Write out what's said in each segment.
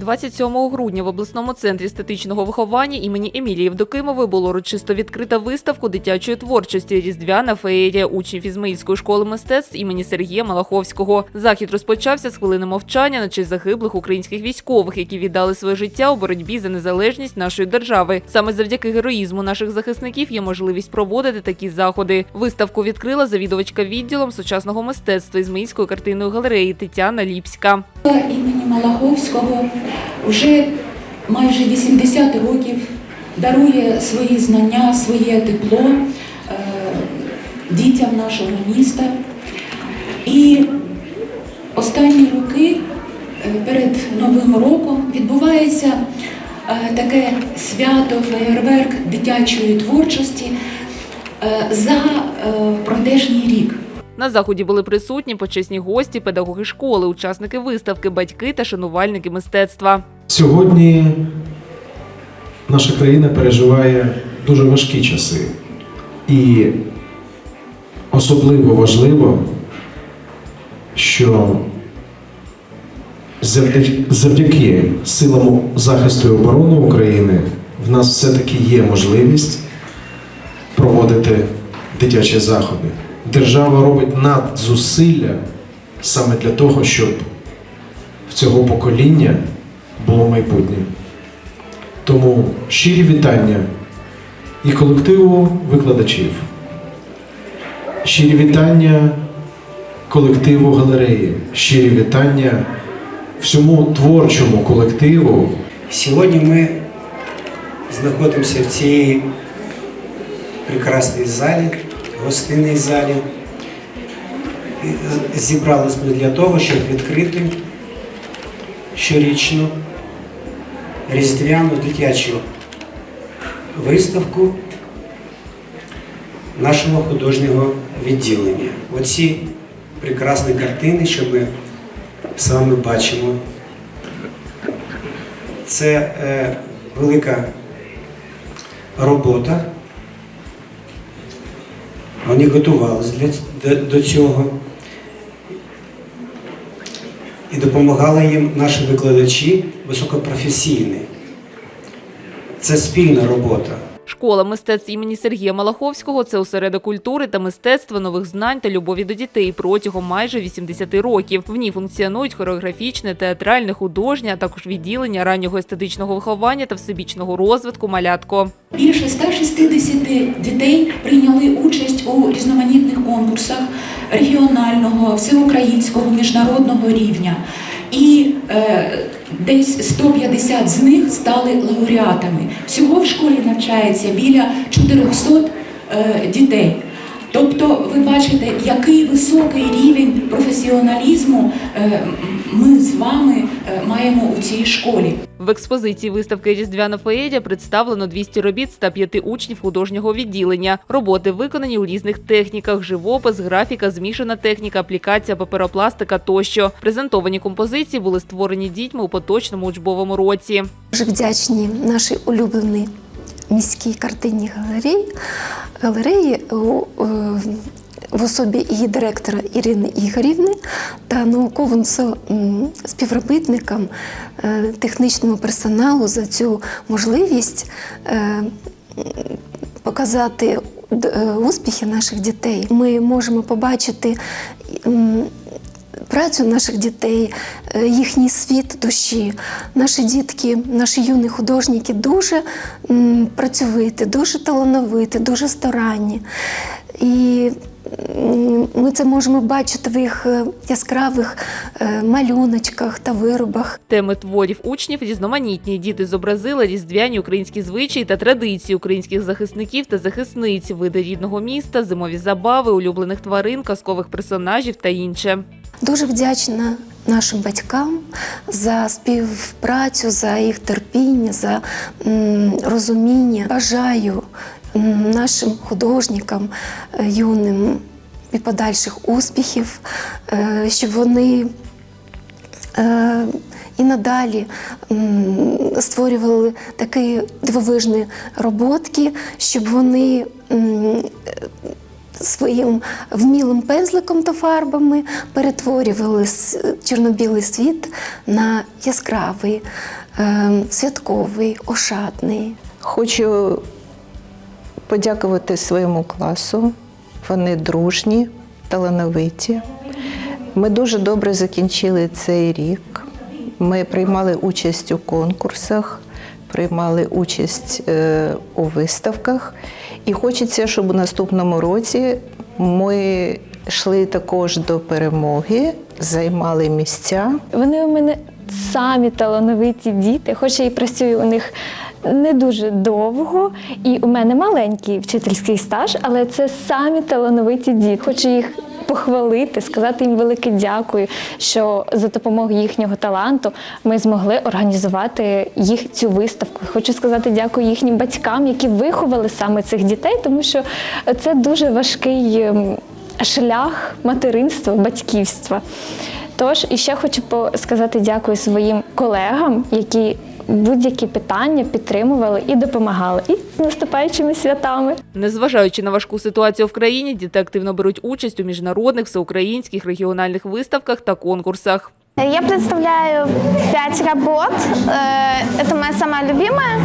27 грудня в обласному центрі естетичного виховання імені Емілії Євдокимової було урочисто відкрита виставку дитячої творчості Різдвяна феєрія учнів Ізмаїльської школи мистецтв імені Сергія Малаховського. Захід розпочався з хвилини мовчання на честь загиблих українських військових, які віддали своє життя у боротьбі за незалежність нашої держави. Саме завдяки героїзму наших захисників є можливість проводити такі заходи. Виставку відкрила завідувачка відділом сучасного мистецтва Ізмаїльської картинної галереї Тетяна Ліпська. Імені Малаховського вже майже 80 років дарує свої знання, своє тепло е, дітям нашого міста. І останні роки е, перед Новим роком відбувається е, таке свято, феєрверк дитячої творчості за пройдешній рік. На заході були присутні почесні гості, педагоги школи, учасники виставки, батьки та шанувальники мистецтва. Сьогодні наша країна переживає дуже важкі часи. І особливо важливо, що завдяки, силам захисту і оборони України в нас все-таки є можливість проводити дитячі заходи. Держава робить надзусилля саме для того, щоб в цього покоління було майбутнє. Тому щирі вітання і колективу викладачів, щирі вітання колективу галереї, щирі вітання всьому творчому колективу. Сьогодні ми знаходимося в цій прекрасній залі, гостинній залі. Зібрались ми для того, щоб відкрити щорічну різдвяну дитячу виставку нашого художнього відділення. Оці прекрасні картини, що ми з вами бачимо, це е, велика робота. Вони готувалися для, до, до цього. І допомагали їм наші викладачі високопрофесійні. Це спільна робота. Школа мистецтв імені Сергія Малаховського це осередок культури та мистецтва, нових знань та любові до дітей протягом майже 80 років. В ній функціонують хореографічне, театральне, художнє, а також відділення раннього естетичного виховання та всебічного розвитку малятко. Більше 160 дітей прийняли участь у різноманітних конкурсах регіонального, всеукраїнського, міжнародного рівня. І е, десь 150 з них стали лауреатами. Всього в школі навчається біля 400 е, дітей. Тобто, ви бачите, який високий рівень професіоналізму е, ми з вами маємо у цій школі. В експозиції виставки Різдвяна феєрія представлено 200 робіт 105 учнів художнього відділення. Роботи виконані у різних техніках: живопис, графіка, змішана техніка, аплікація, паперопластика тощо. Презентовані композиції були створені дітьми у поточному учбовому році. Дуже вдячні нашій улюбленій міській картинній галереї, галереї у, е, в особі її директора Ірини Ігорівни та науковим співробітникам, е, технічному персоналу за цю можливість е, показати е, успіхи наших дітей. Ми можемо побачити. Працю наших дітей, їхній світ душі. Наші дітки, наші юні художники дуже працьовиті, дуже талановиті, дуже старанні. І ми це можемо бачити в їх е, яскравих е, малюночках та виробах. Теми творів учнів різноманітні. Діти зобразили різдвяні українські звичаї та традиції українських захисників та захисниць, види рідного міста, зимові забави, улюблених тварин, казкових персонажів та інше. Дуже вдячна нашим батькам за співпрацю, за їх терпіння, за розуміння. Бажаю нашим художникам е, юним і подальших успіхів, е, щоб вони е, і надалі створювали такі дивовижні роботки, щоб вони своїм вмілим пензликом та фарбами перетворювали чорно-білий світ на яскравий, е, святковий, ошатний. Хочу подякувати своєму класу. Вони дружні, талановиті. Ми дуже добре закінчили цей рік. Ми приймали участь у конкурсах, приймали участь е, у виставках. І хочеться, щоб у наступному році ми йшли також до перемоги, займали місця. Вони у мене самі талановиті діти, хоч і працюю у них не дуже довго, і у мене маленький вчительський стаж, але це самі талановиті діти. Хочу їх похвалити, сказати їм велике дякую, що за допомогою їхнього таланту ми змогли організувати їх цю виставку. Хочу сказати дякую їхнім батькам, які виховали саме цих дітей, тому що це дуже важкий ем, шлях материнства, батьківства. Тож і ще хочу сказати дякую своїм колегам, які будь-які питання підтримували і допомагали. І з наступаючими святами. Незважаючи на важку ситуацію в країні, діти активно беруть участь у міжнародних, всеукраїнських, регіональних виставках та конкурсах. Я представляю пять работ. Э, Это моя самая любимая.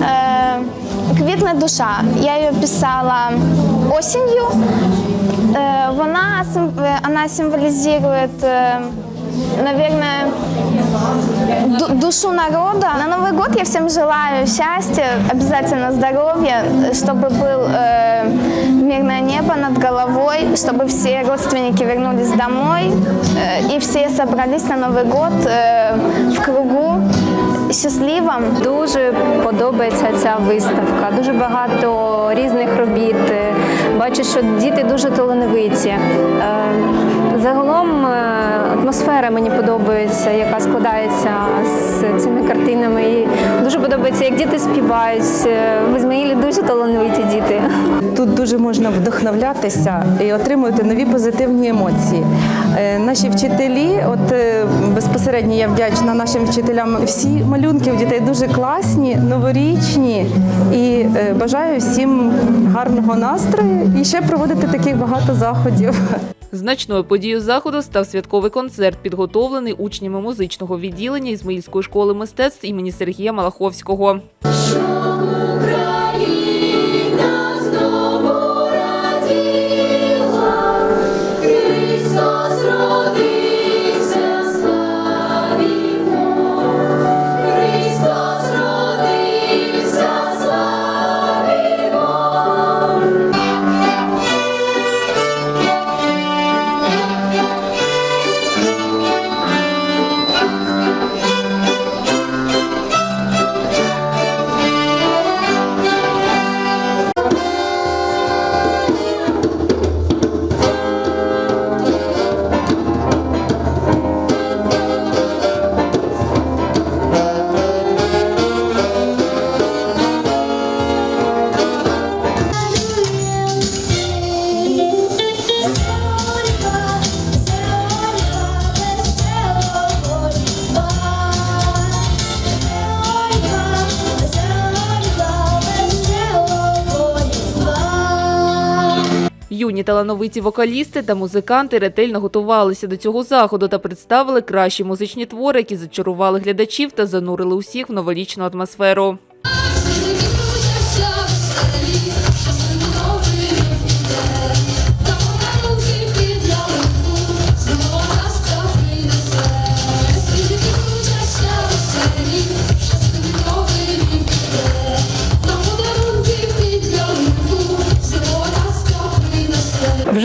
Э, Квітне душа. Я ее писала осенью. Э, Вона, сим- э, она символизирует, э, наверное, ду- душу народа. На Новый год я всем желаю счастья, обязательно здоровья, чтобы был э, мирное небо над головой, чтобы все родственники вернулись домой э, и все собрались на Новый год э, в кругу счастливом. Дуже подобається ця виставка. Дуже багато різних робіт. Бачу, що діти дуже талановиті. Е, Загалом е, атмосфера мені подобається, яка складається з цими картинами. І дуже подобається, як діти співають. В Ізмаїлі дуже талановиті діти. Тут дуже можна вдохновлятися і отримувати нові позитивні емоції. Е, Наші вчителі, от е, безпосередньо я вдячна нашим вчителям. Всі малюнки у дітей дуже класні, новорічні і е, бажаю всім гарного настрою і ще проводити таких багато заходів. Значною подією заходу став святковий концерт, підготовлений учнями музичного відділення Ізмаїльської школи мистецтв імені Сергія Малаховського. Юні талановиті вокалісти та музиканти ретельно готувалися до цього заходу та представили кращі музичні твори, які зачарували глядачів та занурили усіх в новорічну атмосферу.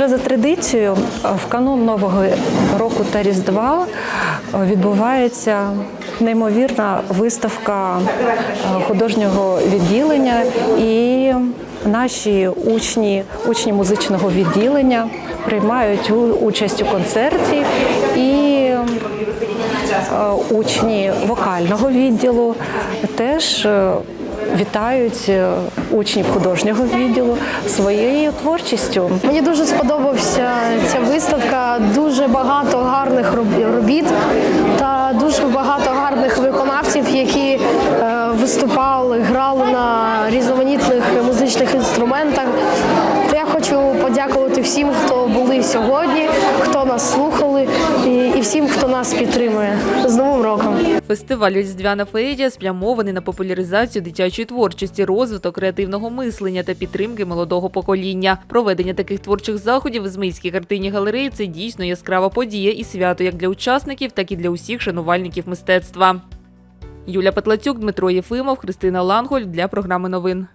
Вже за традицією е, в канун Нового року та Різдва е, відбувається неймовірна виставка е, художнього відділення і наші учні, учні музичного відділення приймають участь у концерті і учні вокального відділу теж вітають е, учнів художнього відділу своєю творчістю. Мені дуже сподобався ця виставка. Дуже багато гарних робіт та дуже багато гарних виконавців, які е, виступали, грали на різноманітних музичних інструментах. Я хочу подякувати всім, хто були сьогодні, хто нас слухали, і, всім, хто нас підтримує. З Новим роком! Фестиваль Різдвяна феєрія спрямований на популяризацію дитячої творчості, розвиток креативного мислення та підтримки молодого покоління. Проведення таких творчих заходів в Змийській картині галереї це дійсно яскрава подія і свято як для учасників, так і для усіх шанувальників мистецтва. Юля Петлацюк, Дмитро Єфимов, Христина Ланголь для програми новин.